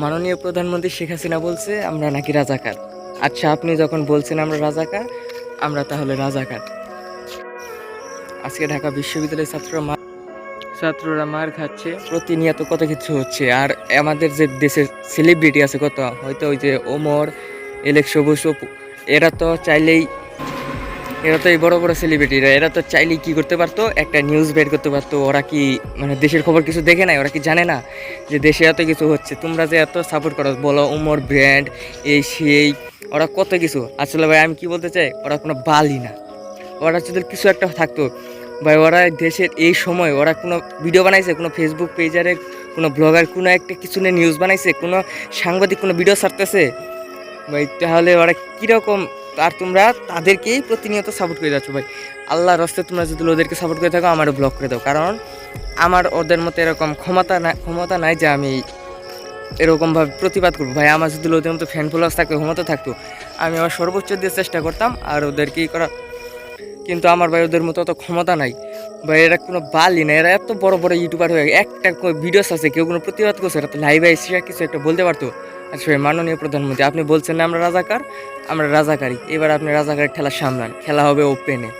মাননীয় প্রধানমন্ত্রী শেখ হাসিনা বলছে, আমরা নাকি রাজাকার। আচ্ছা আপনি যখন বলছেন আমরা রাজাকার, আমরা তাহলে রাজাকার। আজকে ঢাকা বিশ্ববিদ্যালয়ের ছাত্ররা মার ছাত্ররা মার খাচ্ছে, প্রতিনিয়ত কত কিছু হচ্ছে, আর আমাদের যে দেশের সেলিব্রিটি আছে কত? হয়তো ওই যে ওমর, এলেক্সো বসু এরা তো চাইলেই এরা তো এই বড় বড় সেলিব্রিটিরা এরা তো চাইলেই কি করতে পারতো? একটা নিউজ বের করতে পারতো। ওরা কি মানে দেশের খবর কিছু দেখে নাই? ওরা কি জানে না যে দেশে এত কিছু হচ্ছে? তোমরা যে এত সাপোর্ট করো, বলো উমর ব্র্যান্ড এই সেই, ওরা কত কিছু? আসলে ভাই, আমি কি বলতে চাই? ওরা কোনো বালই না। ওরা যদি কিছু একটা থাকতো, ভাই, ওরা দেশের এই সময় ওরা কোনো ভিডিও বানাইছে? কোনো ফেসবুক পেজারে কোনো ব্লগার কোনো একটা কিছু নিয়ে নিউজ বানাইছে? কোনো সাংবাদিক কোনো ভিডিও ছাড়তেছে? ভাই, তাহলে ওরা কীরকম আর তোমরা তাদেরকেই প্রতিনিয়ত সাপোর্ট করে যাচ্ছ ভাই। আল্লাহর রাস্তায় তোমরা যদি ওদেরকে সাপোর্ট করে থাকো, আমারও ব্লক করে দাও। কারণ আমার ওদের মতো এরকম ক্ষমতা না ক্ষমতা নাই যে আমি এরকমভাবে প্রতিবাদ করব। ভাই, আমার যদি ওদের মতো ফ্যান ফলোয়ার্স থাকতো ক্ষমতা থাকতো, আমি আমার সর্বোচ্চ দিয়ে চেষ্টা করতাম আর ওদেরকে ই করা কিন্তু আমার ভাই, ওদের মতো অত ক্ষমতা নাই। ভাই, এরা কোনো বালি না, এরা এত বড় বড় ইউটিউবার হয়ে একটা ভিডিওস আছে, কেউ কোনো প্রতিবাদ করছে এরা তো লাইভে এসে কিছু একটা বলতে পারতো। আচ্ছা মাননীয় প্রধানমন্ত্রী, আপনি বলছেন না আমরা রাজাকার, আমরা রাজাকারী এবার আপনি রাজাকারের খেলা সামলান। খেলা হবে ওপেনে